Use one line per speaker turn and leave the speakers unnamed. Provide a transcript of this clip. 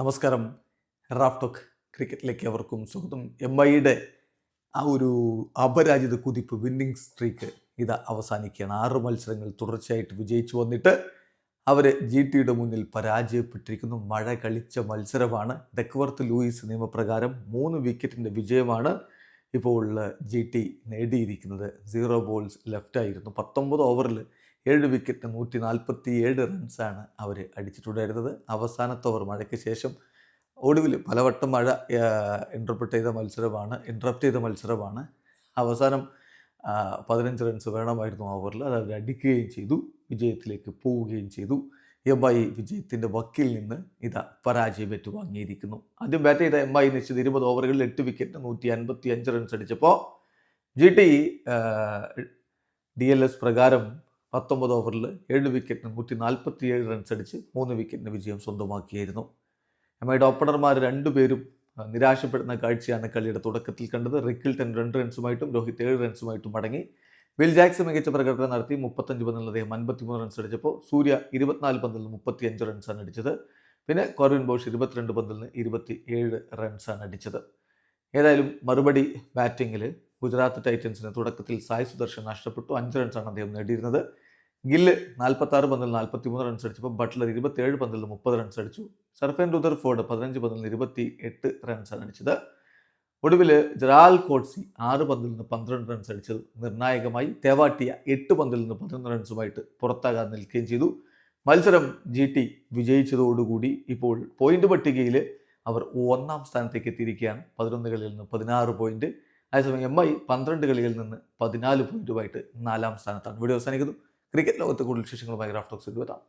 നമസ്കാരം. Raf talk ക്രിക്കറ്റിലേക്ക് അവർക്കും സ്വാഗതം. എം ഐയുടെ ആ ഒരു അപരാജിത കുതിപ്പ് വിന്നിംഗ് സ്ട്രീക്ക് ഇത് അവസാനിക്കുകയാണ്. ആറ് മത്സരങ്ങൾ തുടർച്ചയായിട്ട് വിജയിച്ചു വന്നിട്ട് അവർ ജി ടിയുടെ മുന്നിൽ പരാജയപ്പെട്ടിരിക്കുന്നു. മഴ കളിച്ച മത്സരമാണ്. ഡെക്വർത്ത് ലൂയിസ് നിയമപ്രകാരം മൂന്ന് വിക്കറ്റിന്റെ വിജയമാണ് ഇപ്പോൾ ജി ടി നേടിയിരിക്കുന്നത്. സീറോ ബോൾസ് ലെഫ്റ്റ് ആയിരുന്നു. പത്തൊമ്പത് ഓവറിൽ ഏഴ് വിക്കറ്റ് നൂറ്റി നാൽപ്പത്തി ഏഴ് റൺസാണ് അവർ അടിച്ചിട്ടുണ്ടായിരുന്നത്. അവസാനത്തെ ഓവർ മഴയ്ക്ക് ശേഷം ഒടുവിൽ പലവട്ടം മഴ ഇന്റർപ്രറ്റ് ചെയ്ത മത്സരമാണ് ഇൻട്രപ്റ്റ് ചെയ്ത മത്സരമാണ്. അവസാനം പതിനഞ്ച് റൺസ് വേണമായിരുന്നു ഓവറിൽ അത് അവർ അടിക്കുകയും ചെയ്തു വിജയത്തിലേക്ക് പോവുകയും ചെയ്തു. എം ഐ വിജയത്തിന്റെ വക്കിൽ നിന്ന് ഇതാ പരാജയം ഏറ്റുവാങ്ങിയിരിക്കുന്നു ആദ്യം ബാറ്റ് ചെയ്ത എം ഐ നിശ്ചിത ഇരുപത് ഓവറുകളിൽ എട്ട് വിക്കറ്റ് നൂറ്റി അൻപത്തി അഞ്ച് റൺസ് അടിച്ചപ്പോൾ G T D L S പ്രകാരം പത്തൊമ്പത് ഓവറിൽ ഏഴ് വിക്കറ്റിന് നൂറ്റി നാൽപ്പത്തി ഏഴ് റൺസ് അടിച്ച് മൂന്ന് വിക്കറ്റിന് വിജയം സ്വന്തമാക്കിയായിരുന്നു. എം ഐയുടെ ഓപ്പണർമാർ രണ്ടുപേരും നിരാശപ്പെടുന്ന കാഴ്ചയാണ് കളിയുടെ തുടക്കത്തിൽ കണ്ടത്. റിക്കിൾട്ടൺ രണ്ട് റൺസുമായിട്ടും രോഹിത് ഏഴ് റൺസുമായിട്ടും മടങ്ങി വിൽ ജാക്സ് മികച്ച പ്രകടനം നടത്തി. മുപ്പത്തഞ്ച് പന്തിൽ അദ്ദേഹം അൻപത്തിമൂന്ന് റൺസ് അടിച്ചപ്പോൾ സൂര്യ ഇരുപത്തിനാല് പന്തിൽ മുപ്പത്തി അഞ്ച് റൺസാണ് അടിച്ചത്. പിന്നെ കോർവിൻ ബോഷ് ഇരുപത്തിരണ്ട് പന്തിൽ നിന്ന് ഇരുപത്തി ഏഴ് റൺസാണ് അടിച്ചത്. ഏതായാലും മറുപടി ബാറ്റിങ്ങിൽ ഗുജറാത്ത് ടൈറ്റൻസിന് തുടക്കത്തിൽ സായ് സുദർശൻ നഷ്ടപ്പെട്ടു. അഞ്ച് റൺസാണ് അദ്ദേഹം നേടിയിരുന്നത്. ഗില്ല് നാൽപ്പത്തി ആറ് പന്തിൽ നാൽപ്പത്തി മൂന്ന് റൺസ് അടിച്ചപ്പോൾ ബട്ട്ലർ ഇരുപത്തിയേഴ് പന്തിൽ മുപ്പത് റൺസ് അടിച്ചു. സർഫൻ റുദർഫോർഡ് പതിനഞ്ച് പന്തിൽ ഇരുപത്തി എട്ട് റൺസാണ് അടിച്ചത്. ഒടുവിൽ ജറാൽ കോട്സി ആറ് പന്തിൽ നിന്ന് പന്ത്രണ്ട് റൺസ് അടിച്ചത്. നിർണായകമായി തേവാട്ടിയ എട്ട് പന്തിൽ നിന്ന് പതിനൊന്ന് റൺസുമായിട്ട് പുറത്താകാൻ നിൽക്കുകയും ചെയ്തു. മത്സരം ജി ടി വിജയിച്ചതോടുകൂടി ഇപ്പോൾ പോയിന്റ് പട്ടികയിൽ അവർ ഒന്നാം സ്ഥാനത്തേക്ക് എത്തിയിരിക്കുകയാണ്. പതിനൊന്ന് കളിയിൽ നിന്ന് പതിനാറ് പോയിന്റ് അതേസമയം എം ഐ പന്ത്രണ്ട് കളിയിൽ നിന്ന് പതിനാല് പോയിന്റുമായിട്ട് നാലാം സ്ഥാനത്താണ്. വീഡിയോ അവസാനിക്കുന്നു. ക്രിക്കറ്റ് ലോകത്തെ കൂടുതൽ വിശേഷങ്ങളുമായി ടോക്സ് എത്താം